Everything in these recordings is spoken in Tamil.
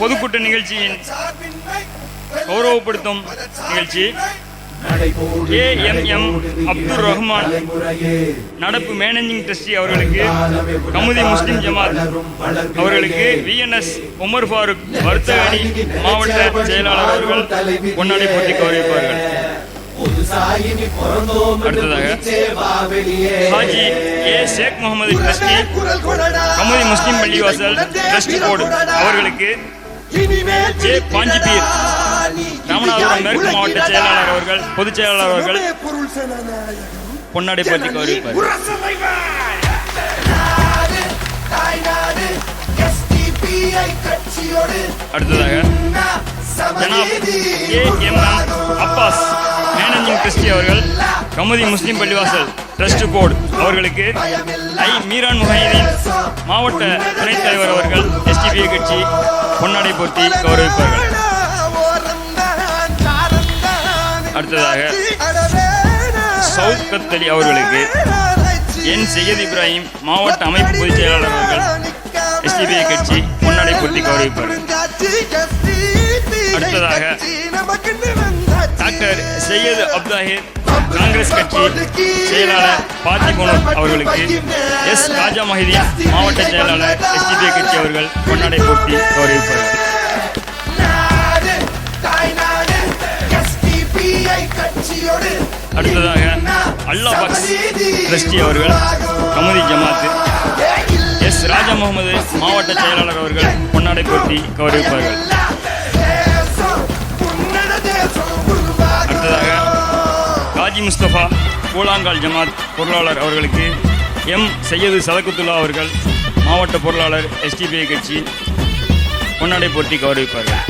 பொதுக்கூட்ட நிகழ்ச்சியின் கௌரவப்படுத்தும் நிகழ்ச்சி. ஏஎம்எம் அப்துல் ரஹ்மான் நடப்பு மேனேஜிங் ட்ரஸ்டி அவர்களுக்கு கமுதி முஸ்லிம் ஜமாத் அவர்களுக்கு விஎன்எஸ் உமர் ஃபாரூக் வர்த்தக அணி மாவட்ட செயலாளர் அவர்கள் பொன்னாடை போட்டி கௌரவிப்பார்கள். அடுத்ததாக Haji A Sheikh Mohammed trustee Kamuthi Muslim பள்ளிவாசல் ட்ரஸ்ட் போர்டு அவர்களுக்கு ஜே பாஞ்சிபீர். ராமநாதபுரம் மேற்கு மாவட்ட செயலாளர் அவர்கள் பொதுச் செயலாளர் அவர்கள் பொன்னாடை போட்டி கௌரவிப்பார்கள் அடுத்ததாக Janab A M Abbas managing trustee அவர்கள் கமுதி முஸ்லிம் பள்ளிவாசல் ட்ரஸ்ட் போர்டு அவர்களுக்கு ஐ மீரான் முஹைதீன் மாவட்ட துணைத் தலைவர் அவர்கள் எஸ்டிபி கட்சி பொன்னாடை போட்டி கௌரவிப்பார்கள். அடுத்ததாக சவுத் கத்தலி அவர்களுக்கு என் சையத் இப்ராஹிம் மாவட்ட அமைப்பு பொதுச் செயலாளர் அவர்கள் எஸ்டிபிஐ கட்சி முன்னாடி பூர்த்தி கௌரவிப்பார்கள். அடுத்ததாக டாக்டர் சையத் அப்தாஹிர் காங்கிரஸ் கட்சி செயலாளர் பாத்திகுணம் அவர்களுக்கு. எஸ் ராஜா மஹிதீன் மாவட்ட செயலாளர் எஸ்டிபி கட்சி அவர்கள் பொன்னாடை போட்டி கௌரவிப்பார்கள் அடுத்ததாக அல்லா பக்ஸ் ட்ரஸ்டி அவர்கள் கமுதி ஜமாத்து. எஸ் ராஜா முகமது மாவட்ட செயலாளர் அவர்கள் பொன்னாடை போட்டி கௌரவிப்பார்கள் அடுத்ததாக காஜி முஸ்தபா கூழாங்கால் ஜமாத் பொருளாளர் அவர்களுக்கு எம். சையது சதகுத்துல்லா அவர்கள் மாவட்ட பொருளாளர் எஸ்டிபிஐ கட்சி பொன்னாடை போட்டி கௌரவிப்பார்கள்.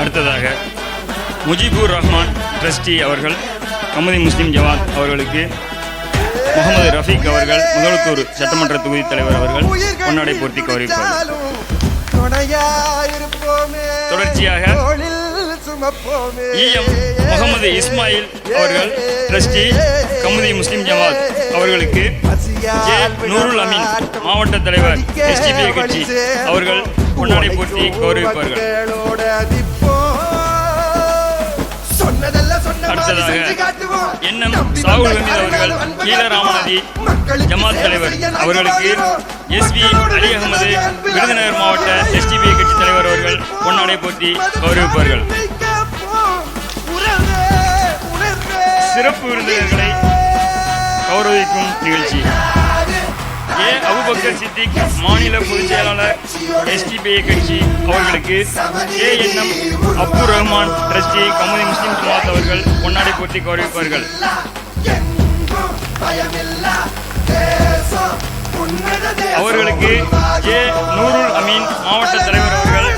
அடுத்ததாக முஜிபுர் ரஹ்மான் ட்ரஸ்டி அவர்கள் கமதி முஸ்லிம் ஜமாத் அவர்களுக்கு முகமது ரஃபீக் அவர்கள் முதலத்தூர் சட்டமன்ற தொகுதி தலைவர் அவர்கள் பொன்னாடை போட்டி கௌரவிப்பார்கள். தொடர்ச்சியாக இஎம் முகமது இஸ்மாயில் அவர்கள் ட்ரஸ்டி கமுதி முஸ்லிம் ஜமாத் அவர்களுக்கு ஜே நூருல் அமீன் மாவட்ட தலைவர் கட்சி அவர்கள் பொன்னாடை போட்டி கௌரவிப்பார்கள். என்எம் சாகுல் ஹமீத் அவர்கள் கீழராமநதி ஜமாத் தலைவர் அவர்களுக்கு எஸ்வி அலி அகமது விருதுநகர் மாவட்ட எஸ்டிபிஐ கட்சி தலைவர் அவர்கள் பொன்னாடை போட்டி கௌரவிப்பார்கள். சிறப்பு விருந்தினர்களை கௌரவிக்கும் நிகழ்ச்சி. ஏ அபுபக்கர் சித்திக் மாநில பொதுச் செயலாளர் எஸ்டிபிஐ கட்சி அவர்களுக்கு ANM Abdul Rahman trustee Kamuthi Muslim Jamaat அவர்கள் பொன்னாடை போட்டி கௌரவிப்பார்கள். அவர்களுக்கு ஏ நூருல் அமீன் மாவட்ட தலைவர் அவர்கள்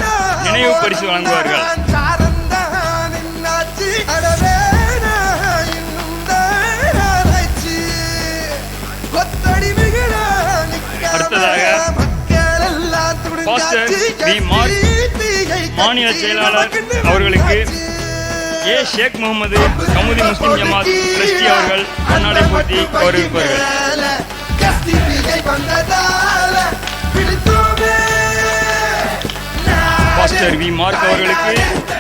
நினைவு பரிசு வழங்குவார்கள். வி மார்க் மாநில செயலாளர் அவர்களுக்கு A Sheikh Mohammed Kamuthi Muslim Jamaat trustee அவர்கள் பொன்னாடை போட்டி கௌரவிப்பார்கள் பாஸ்டர் வி மார்க் அவர்களுக்கு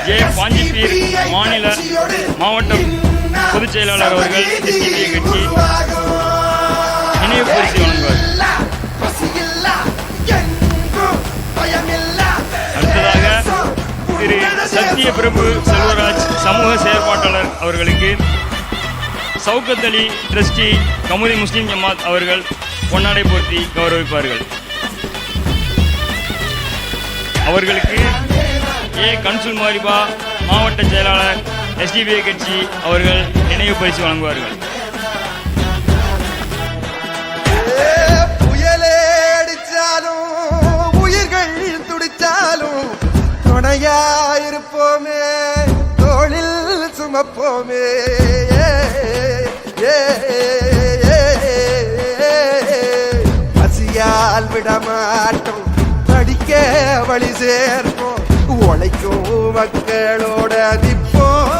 ஜே பாஞ்சிபீர் மாநில மாவட்ட பொதுச் செயலாளர் அவர்கள் கட்சி நினைவு பரிசு வழங்குவார் சத்திய பிரபு செல்வராஜ் சமூக செயற்பாட்டாளர் அவர்களுக்கு சவுக்கத் அலி ட்ரஸ்டி கமுதி முஸ்லீம் ஜமாத் அவர்கள் பொன்னாடை போர்த்தி கௌரவிப்பார்கள். அவர்களுக்கு ஏ. கன்சுல் மாரிபா மாவட்ட செயலாளர் எஸ்டிபிஐ கட்சி அவர்கள் நினைவு பரிசு வழங்குவார்கள். சுமப்போமே பசியால் விடமாட்டோம் படிக்க வழி சேர்ப்போம் உழைக்கும் மக்களோட நிப்போம்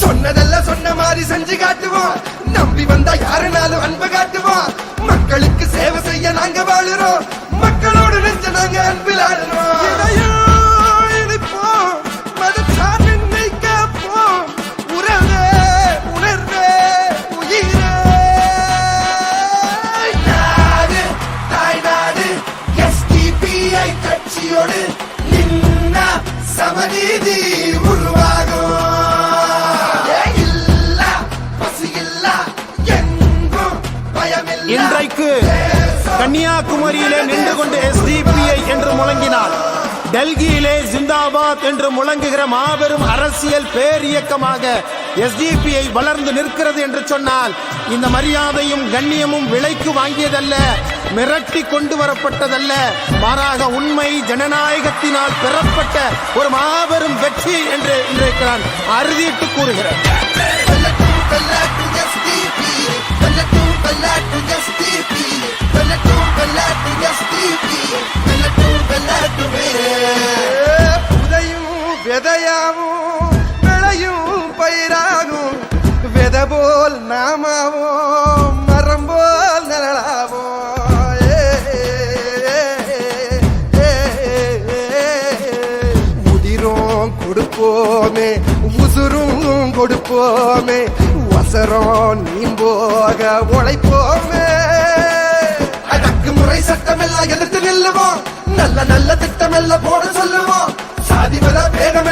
சொன்னதெல்லாம் சொன்ன மாதிரி செஞ்சு காட்டுவோம் நம்பி வந்தா யாருனாலும் அன்பு காட்டுவோம் மக்களுக்கு சேவை செய்ய நாங்க வாழுறோம் உருவாகும். இன்றைக்கு கன்னியாகுமரியிலே நின்று கொண்டு எஸ்டிபிஐ என்று முழங்கினார். டெல்லியிலே ஜிந்தாபாத் என்று முழங்குகிற மாபெரும் அரசியல் பேரியக்கமாக எஸ்டிபிஐ வளர்ந்து நிற்கிறது என்று சொன்னால் இந்த மரியாதையும் கண்ணியமும் விலைக்கு வாங்கியதல்ல மிரட்டி கொண்டு வரப்பட்டதல்ல. மாறாக உண்மை ஜனநாயகத்தினால் பெறப்பட்ட ஒரு மாபெரும் வெற்றி என்று இன்றைக்கு நான் அறுதிட்டு கூறுகிறேன். உதயம் விதையாவும் நாமாவோம் மரம் போல் நிழலாவும். உதிரும் கொடுப்போமே உசுரும் கொடுப்போமே வசரம் நீம்போக உழைப்போமே. அடக்கு முறை சட்டமெல்லாம் எடுத்து நில்லுவோம் நல்ல நல்ல திட்டமெல்லாம் போட சொல்லுவோம். சாதி மத பேதம்